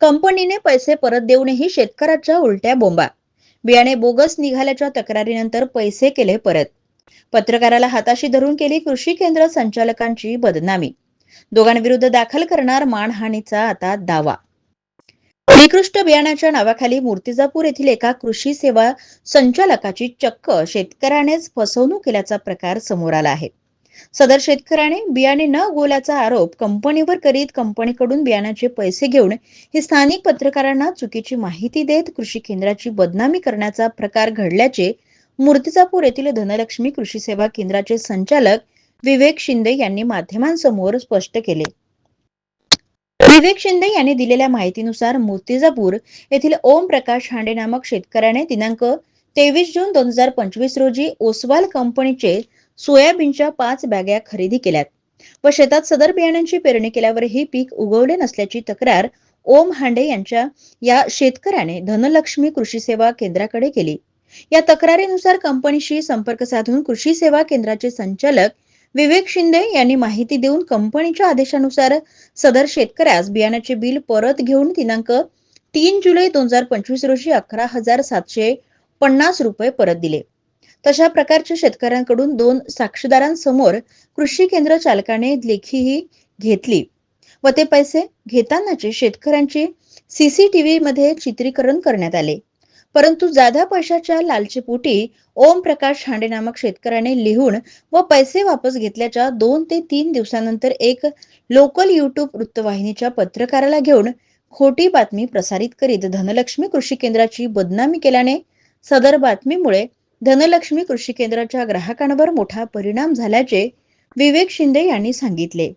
कंपनीने पैसे परत देऊनही शेतकऱ्याच्या उलट्या बोंबा. बियाणे बोगस निघाल्याच्या तक्रारीनंतर पैसे केले परत. पत्रकाराला हाताशी धरून केली कृषी केंद्र संचालकांची बदनामी. दोघांविरुद्ध दाखल करणार मानहानीचा आता दावा. निकृष्ट बियाण्याच्या नावाखाली मूर्तिजापूर येथील एका कृषी सेवा संचालकाची चक्क शेतकऱ्यानेच फसवणूक केल्याचा प्रकार समोर आला आहे. सदर शेतकऱ्याने बियाणे न गोल्याचा आरोप कंपनीवर करीत कंपनीकडून बियाण्याचे पैसे घेऊन ही स्थानिक पत्रकारांना चुकीची माहिती देत कृषी केंद्राची बदनामी करण्याचा प्रकार घडल्याचे मूर्तिजापूर येथील धनलक्ष्मी कृषी सेवा केंद्राचे संचालक विवेक शिंदे यांनी माध्यमांसमोर स्पष्ट केले. विवेक शिंदे यांनी दिलेल्या माहितीनुसार मूर्तिजापूर येथील ओम प्रकाश हांडे नामक शेतकऱ्याने दिनांक तेवीस जून दोन हजार पंचवीस रोजी ओसवाल कंपनीचे सोयाबीनच्या पाच बॅग्या खरेदी केल्यात. व शेतात सदर बियाण्यांची पेरणी केल्यावरही पीक उगवले नसल्याची तक्रार ओम हांडे यांच्या या शेतकऱ्याने धनलक्ष्मी कृषी सेवा केंद्राकडे केली. या तक्रारीनुसार कंपनीशी संपर्क साधून कृषी सेवा केंद्राचे संचालक विवेक शिंदे यांनी माहिती देऊन कंपनीच्या आदेशानुसार सदर शेतकऱ्यास बियाण्याचे बिल परत घेऊन दिनांक तीन जुलै दोन हजार पंचवीस रोजी अकरा हजार सातशे पन्नास रुपये परत दिले. तशा प्रकारच्या शेतकऱ्यांकडून दोन साक्षीदारांसमोर कृषी केंद्र चालकाने लेखीही घेतली व ते पैसे घेतानाचे शेतकऱ्यांचे सीसीटीव्ही मध्ये चित्रीकरण करण्यात आले. परंतु जादा पैशाच्या लालचीपोटी ओम प्रकाश हांडे नामक शेतकऱ्याने लिहून व पैसे वापस घेतल्याच्या दोन ते तीन दिवसानंतर एक लोकल युट्यूब वृत्तवाहिनीच्या पत्रकाराला घेऊन खोटी बातमी प्रसारित करीत धनलक्ष्मी कृषी केंद्राची बदनामी केल्याने सदर बातमीमुळे धनलक्ष्मी कृषी केंद्राच्या ग्राहकांवर मोठा परिणाम झाल्याचे विवेक शिंदे यांनी सांगितले.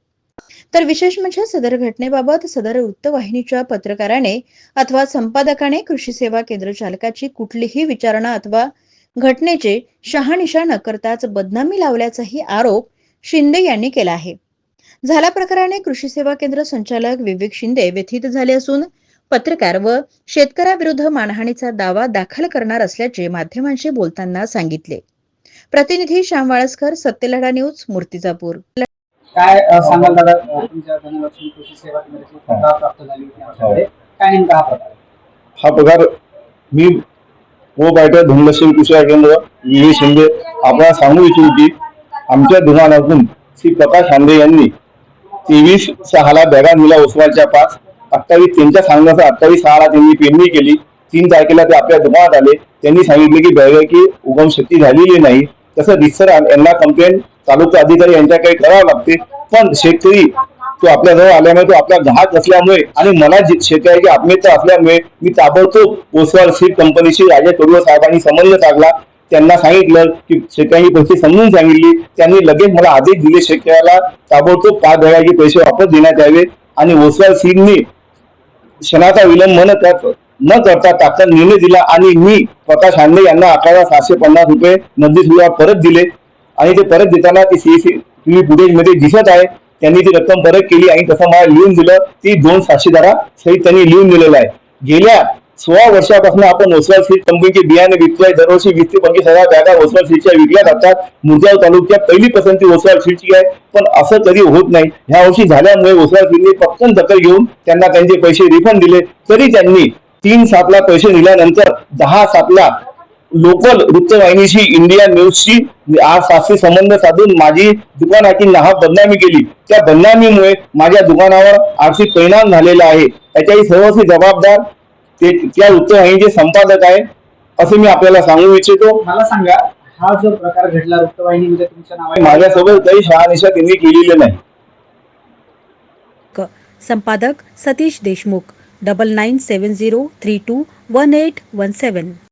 तर विशेष म्हणजे सदर घटनेबाबत सदर वृत्तवाहिनीच्या पत्रकाराने अथवा संपादकाने कृषी सेवा केंद्र चालकाची कुठलीही विचारणा अथवा घटनेचे शहानिशा न करताच बदनामी लावल्याचाही आरोप शिंदे यांनी केला आहे. झाला प्रकाराने कृषी सेवा केंद्र संचालक विवेक शिंदे व्यथित झाले असून पत्रकार व शेतकऱ्याविरुद्ध मानहानीचा दावा दाखल करणार असल्याचे माध्यमांशी बोलताना सांगितले. प्रतिनिधी श्याम वाळसकर सत्यलढा न्यूज मूर्तिजापूर. काय सांगाल दादा अ, तुमच्या धनलक्ष्मी कृषी सेवा केंद्राची तक्रार प्राप्त झाली होती आमच्याकडे काय नेमका हा? हा पगार मी ओ बायटर धनलक्ष्मी कृषी केंद्र विवी शिंदे आपल्याला सांगू इच्छितो की आमच्या दुकानातून श्री प्रकाश हांदे यांनी तेवीस सहाला बॅगा दिला ओसवालच्या पाच अठ्ठावीस त्यांच्या सांगण्याचा अठ्ठावीस सहाला त्यांनी पेरणी केली. तीन तारखेला ते आपल्या दुकानात आले. त्यांनी सांगितले की बॅगाची उगम शेती झालेली नाही. तसं रिसर यांना कंप्लेंट तालुका अधिकारी यांच्याकडे करावं लागते. पण शेतकरी तो आपल्याजवळ आल्यामुळे तो आपला ग्राहक असल्यामुळे आणि मला जे- शेतकऱ्याची आत्मीयता असल्यामुळे मी ताबडतोब ओसवाल सीड कंपनीशी राजा कडुआ साहेबांनी संबंध साधला. त्यांना सांगितलं की शेतकऱ्यांनी पैसे समजून सांगितली. त्यांनी लगेच मला आदेश दिले. शेतकऱ्याला ताबडतोब पाच बॅगाचे पैसे वापस देण्यात यावे आणि ओसवाल सीडनी क्षणाचा विलंब न कर न करता तात्काळ निर्णय दिला आणि मी प्रकाश शांडे यांना अकरा सातशे पन्नास रुपये नदी सुद्धा परत दिले. आणि ते परत देताना ते सीसीटीव्ही फुटेजमध्ये दिसत आहे. त्यांनी ती रक्कम परत केली आणि तसं मला लिहून दिलं. ती दोन साक्षीदारा सहित त्यांनी लिहून दिलेलं आहे. गेल्या सोळा वर्षापासून आपण ओसवाल सीट कंपनीचे बियाणे विकतोय. दरवर्षी वीस ते पंचवीस हजार बॅगा ओसवाल सीटच्या विकल्या जातात. मुरजाव तालुक्यात पहिली पसंती ओसवाल सीटची आहे. पण असं कधी होत नाही. ह्या वर्षी झाल्यामुळे ओसवाल सीटने पटकन दखल घेऊन त्यांना त्यांचे पैसे रिफंड दिले. तरी त्यांनी तीन सातला पैसे दिल्यानंतर दहा सातला लोकल वृत्तवाहिनीशी इंडिया न्यूजशी आज सातशे संबंध साधून माझी दुकानाची नाहक बदनामी केली. त्या बदनामीमुळे माझ्या दुकानावर आर्थिक परिणाम झालेला आहे. त्याच्याही सर्वस्वी जबाबदार ते त्या वृत्तवाहिनीचे संपादक आहे असं मी आपल्याला सांगू इच्छितो. मला सांगा हा जो प्रकार घडला वृत्तवाहिनीमध्ये तुमच्या नावाने? माझ्यासोबत काही शहानिशा त्यांनी केलेले नाही. संपादक Satish Deshmukh double nine seven zero three two one eight one seven